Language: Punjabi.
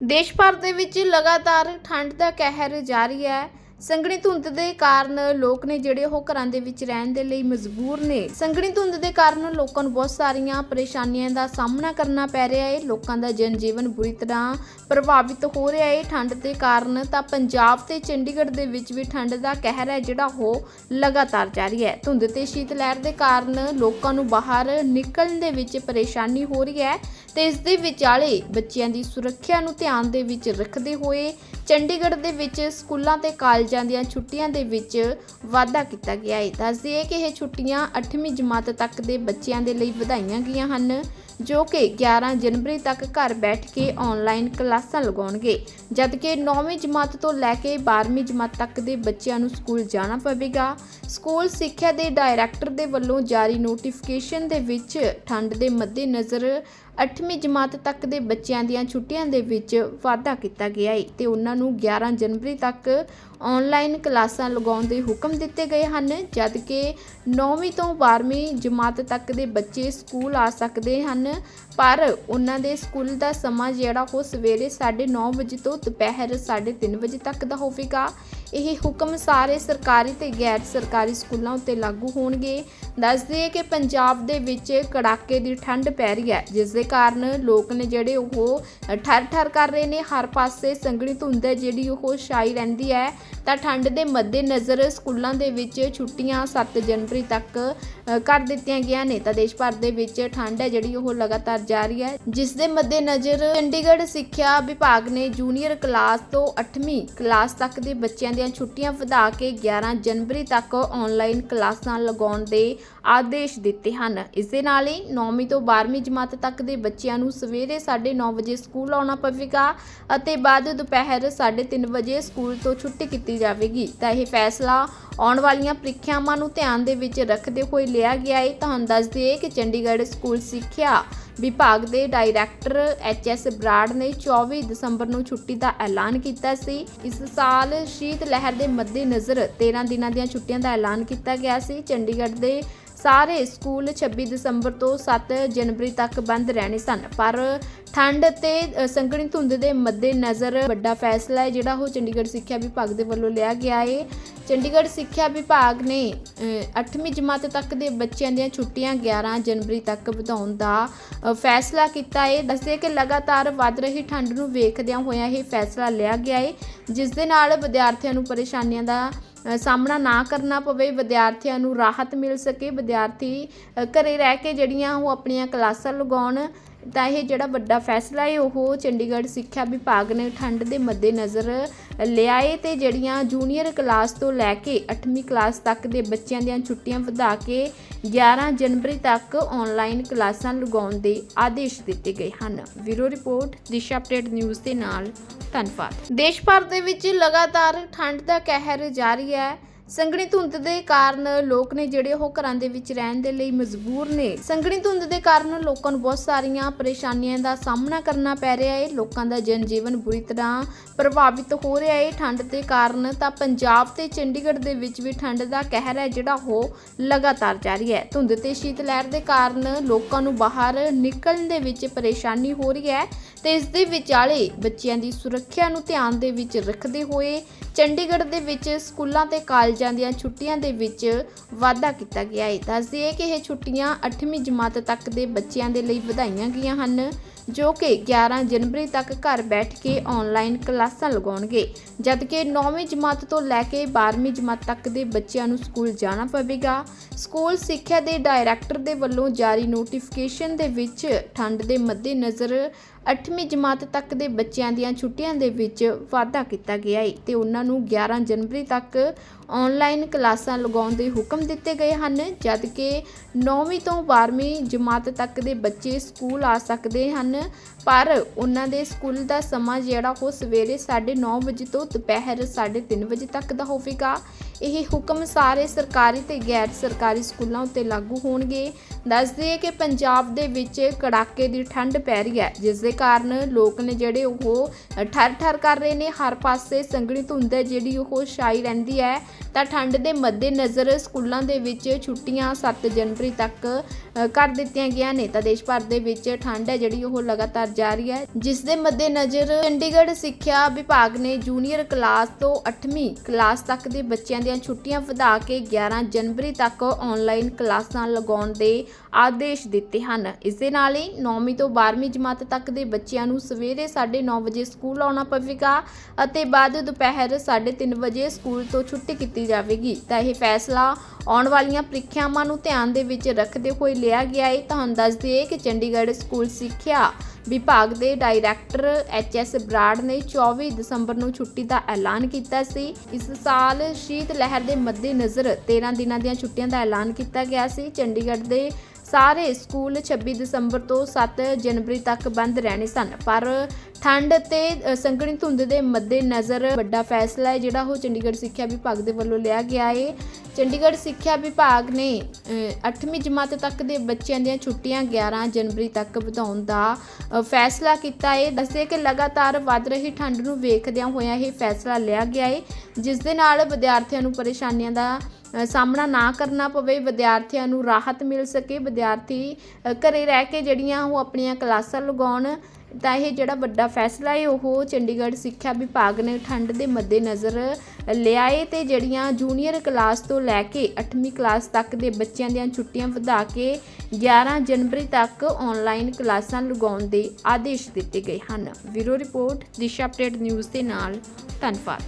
ਦੇਸ਼ ਭਰ ਦੇ ਵਿੱਚ ਲਗਾਤਾਰ ਠੰਡ ਦਾ ਕਹਿਰ ਜਾਰੀ ਹੈ। ਸੰਘਣੀ ਧੁੰਦ ਦੇ ਕਾਰਨ ਲੋਕ ਨੇ ਜਿਹੜੇ ਉਹ ਘਰਾਂ ਦੇ ਵਿੱਚ ਰਹਿਣ ਦੇ ਲਈ ਮਜਬੂਰ ਨੇ। ਸੰਘਣੀ ਧੁੰਦ ਦੇ ਕਾਰਨ ਲੋਕਾਂ ਨੂੰ ਬਹੁਤ ਸਾਰੀਆਂ ਪਰੇਸ਼ਾਨੀਆਂ ਦਾ ਸਾਹਮਣਾ ਕਰਨਾ ਪੈ ਰਿਹਾ ਹੈ ਲੋਕਾਂ ਦਾ ਜਨ ਜੀਵਨ ਬੁਰੀ ਤਰ੍ਹਾਂ ਪ੍ਰਭਾਵਿਤ ਹੋ ਰਿਹਾ ਹੈ ਠੰਡ ਦੇ ਕਾਰਨ ਤਾਂ ਪੰਜਾਬ ਤੇ ਚੰਡੀਗੜ੍ਹ ਦੇ ਵਿੱਚ ਵੀ ਠੰਡ ਦਾ ਕਹਿਰ ਹੈ, ਜਿਹੜਾ ਉਹ ਲਗਾਤਾਰ ਜਾਰੀ ਹੈ। ਧੁੰਦ ਤੇ ਸ਼ੀਤ ਲਹਿਰ ਦੇ ਕਾਰਨ ਲੋਕਾਂ ਨੂੰ ਬਾਹਰ ਨਿਕਲਣ ਦੇ ਵਿੱਚ ਪਰੇਸ਼ਾਨੀ ਹੋ ਰਹੀ ਹੈ ਤੇ ਇਸ ਦੇ ਵਿਚਾਲੇ ਬੱਚਿਆਂ ਦੀ ਸੁਰੱਖਿਆ ਨੂੰ ਧਿਆਨ ਦੇ ਵਿੱਚ ਰੱਖਦੇ ਹੋਏ ਚੰਡੀਗੜ੍ਹ ਦੇ ਵਿੱਚ ਸਕੂਲਾਂ ਤੇ ਕਾਲਜਾਂ ਦੀਆਂ ਛੁੱਟੀਆਂ ਦੇ ਵਿੱਚ ਵਾਧਾ ਕੀਤਾ ਗਿਆ ਹੈ। ਦੱਸ ਦਈਏ ਕਿ ਇਹ ਛੁੱਟੀਆਂ 8ਵੀਂ ਜਮਾਤ ਤੱਕ ਦੇ ਬੱਚਿਆਂ ਦੇ ਲਈ ਵਧਾਈਆਂ ਗਈਆਂ ਹਨ, ਜੋ ਕਿ 11 ਜਨਵਰੀ ਤੱਕ ਘਰ ਬੈਠ ਕੇ ਆਨਲਾਈਨ ਕਲਾਸਾਂ ਲਗਾਉਣਗੇ। ਜਦਕਿ 9ਵੀਂ ਜਮਾਤ ਤੋਂ ਲੈ ਕੇ 12ਵੀਂ ਜਮਾਤ ਤੱਕ ਦੇ ਬੱਚਿਆਂ ਨੂੰ ਸਕੂਲ ਜਾਣਾ ਪਵੇਗਾ। ਸਕੂਲ ਸਿੱਖਿਆ ਦੇ ਡਾਇਰੈਕਟਰ ਦੇ ਵੱਲੋਂ ਜਾਰੀ ਨੋਟੀਫਿਕੇਸ਼ਨ ਦੇ ਵਿੱਚ ਠੰਡ ਦੇ ਮੱਦੇਨਜ਼ਰ 8ਵੀਂ ਜਮਾਤ ਤੱਕ ਦੇ ਬੱਚਿਆਂ ਦੀਆਂ ਛੁੱਟੀਆਂ ਦੇ ਵਿੱਚ ਵਾਧਾ ਕੀਤਾ ਗਿਆ ਹੈ ਤੇ ਉਹਨਾਂ ਨੂੰ 11 ਜਨਵਰੀ ਤੱਕ ਆਨਲਾਈਨ ਕਲਾਸਾਂ ਲਗਾਉਣ ਦੇ ਹੁਕਮ ਦਿੱਤੇ ਗਏ ਹਨ, ਜਦਕਿ 9ਵੀਂ ਤੋਂ 12ਵੀਂ ਜਮਾਤ ਤੱਕ ਦੇ ਬੱਚੇ ਸਕੂਲ ਆ ਸਕਦੇ ਹਨ। ਪਰ ਉਹਨਾਂ ਦੇ ਸਕੂਲ ਦਾ ਸਮਾਂ ਜਿਹੜਾ ਉਹ ਸਵੇਰੇ 9:30 ਵਜੇ ਤੋਂ ਦੁਪਹਿਰ 3:30 ਵਜੇ ਤੱਕ ਦਾ ਹੋਵੇਗਾ। ਇਹ ਹੁਕਮ ਸਾਰੇ ਸਰਕਾਰੀ ਤੇ ਗੈਰ ਸਰਕਾਰੀ ਸਕੂਲਾਂ ਉੱਤੇ ਲਾਗੂ ਹੋਣਗੇ। ਦੱਸ ਦਈਏ ਕਿ ਪੰਜਾਬ ਦੇ ਵਿੱਚ ਕੜਾਕੇ ਦੀ ਠੰਡ ਪੈ ਰਹੀ ਹੈ, ਜਿਸ ਦੇ ਕਾਰਨ ਲੋਕ ਨੇ ਜਿਹੜੇ ਉਹ ਠਰ ਠਰ ਕਰ ਰਹੇ ਨੇ। ਹਰ ਪਾਸੇ ਸੰਘਣੀ ਧੁੰਦ ਹੈ, ਜਿਹੜੀ ਉਹ ਛਾਈ ਰਹਿੰਦੀ ਹੈ। ਤਾਂ ਠੰਡ ਦੇ ਮੱਦੇਨਜ਼ਰ ਸਕੂਲਾਂ ਦੇ ਵਿੱਚ ਛੁੱਟੀਆਂ 7 ਜਨਵਰੀ ਤੱਕ ਕਰ ਦਿੱਤੀਆਂ ਗਈਆਂ ਨੇ। ਤਾਂ ਦੇਸ਼ ਭਰ ਦੇ ਵਿੱਚ ਠੰਡ ਹੈ, ਜਿਹੜੀ ਉਹ ਲਗਾਤਾਰ ਜਾਰੀ ਹੈ। ਜਿਸ ਦੇ ਮੱਦੇਨਜ਼ਰ ਚੰਡੀਗੜ੍ਹ ਸਿੱਖਿਆ ਵਿਭਾਗ ਨੇ ਜੂਨੀਅਰ ਕਲਾਸ ਤੋਂ 8ਵੀਂ ਕਲਾਸ ਤੱਕ ਦੇ ਬੱਚਿਆਂ ਦੀਆਂ ਛੁੱਟੀਆਂ ਵਧਾ ਕੇ 11 ਜਨਵਰੀ ਤੱਕ ਆਨਲਾਈਨ ਕਲਾਸਾਂ ਲਗਾਉਣ ਦੇ ਆਦੇਸ਼ ਦਿੱਤੇ ਹਨ। ਇਸ ਦੇ ਨਾਲ ਹੀ 9ਵੀਂ ਤੋਂ 12ਵੀਂ ਜਮਾਤ ਤੱਕ ਦੇ ਬੱਚਿਆਂ ਨੂੰ ਸਵੇਰੇ 9:30 ਵਜੇ ਸਕੂਲ ਆਉਣਾ ਪਵੇਗਾ ਅਤੇ ਬਾਅਦ ਦੁਪਹਿਰ 3:30 ਵਜੇ ਸਕੂਲ ਤੋਂ ਛੁੱਟੀ ਕੀਤੀ ਜਾਵੇਗੀ। ਤਾਂ ਇਹ ਫੈਸਲਾ ਆਉਣ ਵਾਲੀਆਂ ਪ੍ਰੀਖਿਆਵਾਂ ਨੂੰ ਧਿਆਨ ਦੇ ਵਿੱਚ ਰੱਖਦੇ ਹੋਏ ਲਿਆ ਗਿਆ ਹੈ ਤੁਹਾਨੂੰ ਦੱਸ ਦਈਏ ਕਿ ਚੰਡੀਗੜ੍ਹ ਸਕੂਲ ਸਿੱਖਿਆ ਵਿਭਾਗ ਦੇ ਡਾਇਰੈਕਟਰ ਐਚ ਐਸ ਬਰਾੜ ਨੇ 24 ਦਸੰਬਰ ਨੂੰ ਛੁੱਟੀ ਦਾ ਐਲਾਨ ਕੀਤਾ ਸੀ। ਇਸ ਸਾਲ ਸ਼ੀਤ ਲਹਿਰ ਦੇ ਮੱਦੇਨਜ਼ਰ 13 ਦਿਨਾਂ ਦੀਆਂ ਛੁੱਟੀਆਂ ਦਾ ਐਲਾਨ ਕੀਤਾ ਗਿਆ ਸੀ। ਚੰਡੀਗੜ੍ਹ ਦੇ ਸਾਰੇ ਸਕੂਲ 26 ਦਸੰਬਰ ਤੋਂ 7 ਜਨਵਰੀ ਤੱਕ ਬੰਦ ਰਹਿਣੇ ਸਨ। ਪਰ ਠੰਡ ਤੇ ਅ, ਧੁੰਦ ਦੇ ਮੱਦੇਨਜ਼ਰ ਵੱਡਾ ਫੈਸਲਾ ਹੈ ਜਿਹੜਾ ਉਹ ਚੰਡੀਗੜ੍ਹ ਸਿੱਖਿਆ ਵਿਭਾਗ ਦੇ ਵੱਲੋਂ ਲਿਆ ਗਿਆ ਹੈ ਚੰਡੀਗੜ੍ਹ ਸਿੱਖਿਆ ਵਿਭਾਗ ਨੇ 8ਵੀਂ ਜਮਾਤ ਤੱਕ ਦੇ ਬੱਚਿਆਂ ਦੀਆਂ ਛੁੱਟੀਆਂ 11 ਜਨਵਰੀ ਤੱਕ ਵਧਾਉਣ ਦਾ ਫੈਸਲਾ ਕੀਤਾ ਹੈ ਦੱਸੇ ਕਿ ਲਗਾਤਾਰ ਵੱਧ ਰਹੀ ਠੰਡ ਨੂੰ ਵੇਖਦਿਆਂ ਹੋਇਆਂ ਇਹ ਫੈਸਲਾ ਲਿਆ ਗਿਆ ਹੈ ਜਿਸ ਦੇ ਨਾਲ ਵਿਦਿਆਰਥੀਆਂ ਨੂੰ ਪਰੇਸ਼ਾਨੀਆਂ ਦਾ ਸਾਹਮਣਾ ਨਾ ਕਰਨਾ ਪਵੇ ਵਿਦਿਆਰਥੀਆਂ ਨੂੰ ਰਾਹਤ ਮਿਲ ਸਕੇ। ਵਿਦਿਆਰਥੀ ਅ, ਘਰੇ ਰਹਿ ਕੇ ਜਿਹੜੀਆਂ ਉਹ ਆਪਣੀਆਂ ਕਲਾਸਾਂ ਲਗਾਉਣ ਤਾਂ ਇਹ ਜਿਹੜਾ ਵੱਡਾ ਫੈਸਲਾ ਹੈ, ਉਹ ਚੰਡੀਗੜ੍ਹ ਸਿੱਖਿਆ ਵਿਭਾਗ ਨੇ ਠੰਡ ਦੇ ਮੱਦੇਨਜ਼ਰ ਲਿਆ ਹੈ ਤੇ ਜਿਹੜੀਆਂ ਜੂਨੀਅਰ ਕਲਾਸ ਤੋਂ ਲੈ ਕੇ 8ਵੀਂ ਕਲਾਸ ਤੱਕ ਦੇ ਬੱਚਿਆਂ ਦੀਆਂ ਛੁੱਟੀਆਂ ਵਧਾ ਕੇ 11 ਜਨਵਰੀ ਤੱਕ ਆਨਲਾਈਨ ਕਲਾਸਾਂ ਲਗਾਉਣ ਦੇ ਆਦੇਸ਼ ਦਿੱਤੇ ਗਏ ਹਨ। ਵੀਰੋ ਰਿਪੋਰਟ, ਦਿਸ਼ਾ ਅਪਡੇਟ ਨਿਊਜ਼ ਦੇ ਨਾਲ ਧੰਨਵਾਦ। ਦੇਸ਼ ਭਰ ਦੇ ਵਿੱਚ ਲਗਾਤਾਰ ਠੰਡ ਦਾ ਕਹਿਰ ਜਾਰੀ ਹੈ। ਸੰਘਣੀ ਧੁੰਦ ਦੇ ਕਾਰਨ ਲੋਕ ਨੇ ਜਿਹੜੇ ਉਹ ਘਰਾਂ ਦੇ ਵਿੱਚ ਰਹਿਣ ਦੇ ਲਈ ਮਜਬੂਰ ਨੇ। ਸੰਘਣੀ ਧੁੰਦ ਦੇ ਕਾਰਨ ਲੋਕਾਂ ਨੂੰ ਬਹੁਤ ਸਾਰੀਆਂ ਪਰੇਸ਼ਾਨੀਆਂ ਦਾ ਸਾਹਮਣਾ ਕਰਨਾ ਪੈ ਰਿਹਾ ਹੈ। ਲੋਕਾਂ ਦਾ ਜਨ ਜੀਵਨ ਬੁਰੀ ਤਰ੍ਹਾਂ ਪ੍ਰਭਾਵਿਤ ਹੋ ਰਿਹਾ ਹੈ। ਠੰਡ ਦੇ ਕਾਰਨ ਤਾਂ ਪੰਜਾਬ ਤੇ ਚੰਡੀਗੜ੍ਹ ਦੇ ਵਿੱਚ ਵੀ ਠੰਡ ਦਾ ਕਹਿਰ ਹੈ, ਜਿਹੜਾ ਉਹ ਲਗਾਤਾਰ ਜਾਰੀ ਹੈ। ਧੁੰਦ ਤੇ ਸ਼ੀਤ ਲਹਿਰ ਦੇ ਕਾਰਨ ਲੋਕਾਂ ਨੂੰ ਬਾਹਰ ਨਿਕਲਣ ਦੇ ਵਿੱਚ ਪਰੇਸ਼ਾਨੀ ਹੋ ਰਹੀ ਹੈ ਤੇ ਇਸ ਦੇ ਵਿਚਾਲੇ ਬੱਚਿਆਂ ਦੀ ਸੁਰੱਖਿਆ ਨੂੰ ਧਿਆਨ ਦੇ ਵਿੱਚ ਰੱਖਦੇ ਹੋਏ ਚੰਡੀਗੜ੍ਹ ਦੇ ਵਿੱਚ ਸਕੂਲਾਂ ਤੇ ਕਾਲਜਾਂ ਦੀਆਂ ਛੁੱਟੀਆਂ ਦੇ ਵਿੱਚ ਵਾਧਾ ਕੀਤਾ ਗਿਆ ਹੈ। ਦੱਸ ਦਈਏ ਕਿ ਇਹ ਛੁੱਟੀਆਂ 8ਵੀਂ ਜਮਾਤ ਤੱਕ ਦੇ ਬੱਚਿਆਂ ਦੇ ਲਈ ਵਧਾਈਆਂ ਗਈਆਂ ਹਨ, ਜੋ ਕਿ 11 ਜਨਵਰੀ ਤੱਕ ਘਰ ਬੈਠ ਕੇ ਆਨਲਾਈਨ ਕਲਾਸਾਂ ਲਗਾਉਣਗੇ। ਜਦਕਿ 9ਵੀਂ ਜਮਾਤ ਤੋਂ ਲੈ ਕੇ 12ਵੀਂ ਜਮਾਤ ਤੱਕ ਦੇ ਬੱਚਿਆਂ ਨੂੰ ਸਕੂਲ ਜਾਣਾ ਪਵੇਗਾ। ਸਕੂਲ ਸਿੱਖਿਆ ਦੇ ਡਾਇਰੈਕਟਰ ਦੇ ਵੱਲੋਂ ਜਾਰੀ ਨੋਟੀਫਿਕੇਸ਼ਨ ਦੇ ਵਿੱਚ ਠੰਡ ਦੇ ਮੱਦੇਨਜ਼ਰ 8ਵੀਂ ਜਮਾਤ ਤੱਕ ਦੇ ਬੱਚਿਆਂ ਦੀਆਂ ਛੁੱਟੀਆਂ ਦੇ ਵਿੱਚ ਵਾਧਾ ਕੀਤਾ ਗਿਆ ਹੈ ਤੇ ਉਹਨਾਂ ਨੂੰ 11 ਜਨਵਰੀ ਤੱਕ ਆਨਲਾਈਨ ਕਲਾਸਾਂ ਲਗਾਉਣ ਦੇ ਹੁਕਮ ਦਿੱਤੇ ਗਏ ਹਨ, ਜਦਕਿ 9ਵੀਂ ਤੋਂ 12ਵੀਂ ਜਮਾਤ ਤੱਕ ਦੇ ਬੱਚੇ ਸਕੂਲ ਆ ਸਕਦੇ ਹਨ। ਪਰ ਉਹਨਾਂ ਦੇ ਸਕੂਲ ਦਾ ਸਮਾਂ ਜਿਹੜਾ ਉਹ ਸਵੇਰੇ 9:30 ਵਜੇ ਤੋਂ ਦੁਪਹਿਰ 3:30 ਵਜੇ ਤੱਕ ਦਾ ਹੋਵੇਗਾ। ਇਹ ਹੁਕਮ ਸਾਰੇ ਸਰਕਾਰੀ ਤੇ ਗੈਰ ਸਰਕਾਰੀ ਸਕੂਲਾਂ ਉੱਤੇ ਲਾਗੂ ਹੋਣਗੇ। ਦੱਸ ਦਈਏ ਕਿ ਪੰਜਾਬ ਦੇ ਵਿੱਚ ਕੜਾਕੇ ਦੀ ਠੰਡ ਪੈ ਰਹੀ ਹੈ, ਜਿਸ ਦੇ ਕਾਰਨ ਲੋਕ ਨੇ ਜਿਹੜੇ ਉਹ ਠਰ ਠਰ ਕਰ ਰਹੇ ਨੇ, ਹਰ ਪਾਸੇ ਸੰਘਣੀ ਧੁੰਦ ਹੈ ਜਿਹੜੀ ਉਹ ਛਾਈ ਰਹਿੰਦੀ ਹੈ। ਤਾਂ ਠੰਡ ਦੇ ਮੱਦੇਨਜ਼ਰ ਸਕੂਲਾਂ ਦੇ ਵਿੱਚ ਛੁੱਟੀਆਂ 7 ਜਨਵਰੀ ਤੱਕ ਕਰ ਦਿੱਤੀਆਂ ਗਈਆਂ ਨੇ। ਤਾਂ ਦੇਸ਼ ਭਰ ਦੇ ਵਿੱਚ ਠੰਡ ਹੈ ਜਿਹੜੀ ਉਹ ਲਗਾਤਾਰ ਜਾਰੀ ਹੈ, ਜਿਸ ਦੇ ਮੱਦੇਨਜ਼ਰ ਚੰਡੀਗੜ੍ਹ ਸਿੱਖਿਆ ਵਿਭਾਗ ਨੇ ਜੂਨੀਅਰ ਕਲਾਸ ਤੋਂ 8ਵੀਂ ਕਲਾਸ ਤੱਕ ਦੇ ਬੱਚਿਆਂ ਦੀਆਂ ਛੁੱਟੀਆਂ ਵਧਾ ਕੇ 11 ਜਨਵਰੀ ਤੱਕ ਆਨਲਾਈਨ ਕਲਾਸਾਂ ਲਗਾਉਣ ਦੇ ਆਦੇਸ਼ ਦਿੱਤੇ ਹਨ। ਇਸ ਦੇ ਨਾਲ ਹੀ 9ਵੀਂ ਤੋਂ 12ਵੀਂ ਜਮਾਤ ਤੱਕ ਦੇ ਬੱਚਿਆਂ ਨੂੰ ਸਵੇਰੇ 9:30 ਵਜੇ ਸਕੂਲ ਆਉਣਾ ਪਵੇਗਾ ਅਤੇ ਬਾਅਦ ਦੁਪਹਿਰ 3:30 ਵਜੇ ਸਕੂਲ ਤੋਂ ਛੁੱਟੀ ਕੀਤੀ ਜਾਵੇਗੀ। ਤਾਂ ਇਹ ਫੈਸਲਾ ਆਉਣ ਵਾਲੀਆਂ ਪ੍ਰੀਖਿਆਵਾਂ ਨੂੰ ਧਿਆਨ ਦੇ ਵਿੱਚ ਰੱਖਦੇ ਹੋਏ ਲਿਆ ਗਿਆ ਹੈ। ਤੁਹਾਨੂੰ ਦੱਸ ਦਈਏ ਕਿ ਚੰਡੀਗੜ੍ਹ ਸਕੂਲ ਸਿੱਖਿਆ ਵਿਭਾਗ ਦੇ ਡਾਇਰੈਕਟਰ ਐਚ ਐਸ ਬਰਾੜ ਨੇ 24 ਦਸੰਬਰ ਨੂੰ ਛੁੱਟੀ ਦਾ ਐਲਾਨ ਕੀਤਾ ਸੀ। ਇਸ ਸਾਲ ਸ਼ੀਤ ਲਹਿਰ ਦੇ ਮੱਦੇਨਜ਼ਰ 13 ਦਿਨਾਂ ਦੀਆਂ ਛੁੱਟੀਆਂ ਦਾ ਐਲਾਨ ਕੀਤਾ ਗਿਆ ਸੀ। ਚੰਡੀਗੜ੍ਹ ਦੇ ਸਾਰੇ ਸਕੂਲ 26 ਦਸੰਬਰ ਤੋਂ 7 ਜਨਵਰੀ ਤੱਕ ਬੰਦ ਰਹਿਣੇ ਸਨ। ਪਰ ਠੰਡ ਤੇ ਅ, ਸੰਘਣੀ ਧੁੰਦ ਦੇ ਮੱਦੇਨਜ਼ਰ ਵੱਡਾ ਫੈਸਲਾ ਹੈ ਜਿਹੜਾ ਉਹ ਚੰਡੀਗੜ੍ਹ ਸਿੱਖਿਆ ਵਿਭਾਗ ਦੇ ਵੱਲੋਂ ਲਿਆ ਗਿਆ ਹੈ ਚੰਡੀਗੜ੍ਹ ਸਿੱਖਿਆ ਵਿਭਾਗ ਨੇ 8ਵੀਂ ਜਮਾਤ ਤੱਕ ਦੇ ਬੱਚਿਆਂ ਦੀਆਂ ਛੁੱਟੀਆਂ 11 ਜਨਵਰੀ ਤੱਕ ਵਧਾਉਣ ਦਾ ਫੈਸਲਾ ਕੀਤਾ ਹੈ ਦੱਸੇ ਕਿ ਲਗਾਤਾਰ ਵੱਧ ਰਹੀ ਠੰਡ ਨੂੰ ਵੇਖਦਿਆਂ ਹੋਇਆਂ ਇਹ ਫੈਸਲਾ ਲਿਆ ਗਿਆ ਹੈ ਜਿਸ ਦੇ ਨਾਲ ਵਿਦਿਆਰਥੀਆਂ ਨੂੰ ਪਰੇਸ਼ਾਨੀਆਂ ਦਾ ਸਾਹਮਣਾ ਨਾ ਕਰਨਾ ਪਵੇ ਵਿਦਿਆਰਥੀਆਂ ਨੂੰ ਰਾਹਤ ਮਿਲ ਸਕੇ ਵਿਦਿਆਰਥੀ ਅ, ਘਰੇ ਰਹਿ ਕੇ ਜਿਹੜੀਆਂ ਉਹ ਆਪਣੀਆਂ ਕਲਾਸਾਂ ਲਗਾਉਣ ਤਾਂ ਇਹ ਜਿਹੜਾ ਵੱਡਾ ਫੈਸਲਾ ਹੈ ਉਹ ਚੰਡੀਗੜ੍ਹ ਸਿੱਖਿਆ ਵਿਭਾਗ ਨੇ ਠੰਡ ਦੇ ਮੱਦੇਨਜ਼ਰ ਲਿਆਏ ਏ ਤੇ ਜਿਹੜੀਆਂ ਜੂਨੀਅਰ ਕਲਾਸ ਤੋਂ ਲੈ ਕੇ 8ਵੀਂ ਕਲਾਸ ਤੱਕ ਦੇ ਬੱਚਿਆਂ ਦੀਆਂ ਛੁੱਟੀਆਂ ਵਧਾ ਕੇ 11 ਜਨਵਰੀ ਤੱਕ ਆਨਲਾਈਨ ਕਲਾਸਾਂ ਲਗਾਉਣ ਦੇ ਆਦੇਸ਼ ਦਿੱਤੇ ਗਏ ਹਨ। ਵੀਰੋ ਰਿਪੋਰਟ ਦਿਸ਼ਾ ਅਪਡੇਟ ਨਿਊਜ਼ ਦੇ ਨਾਲ ਧੰਨਵਾਦ।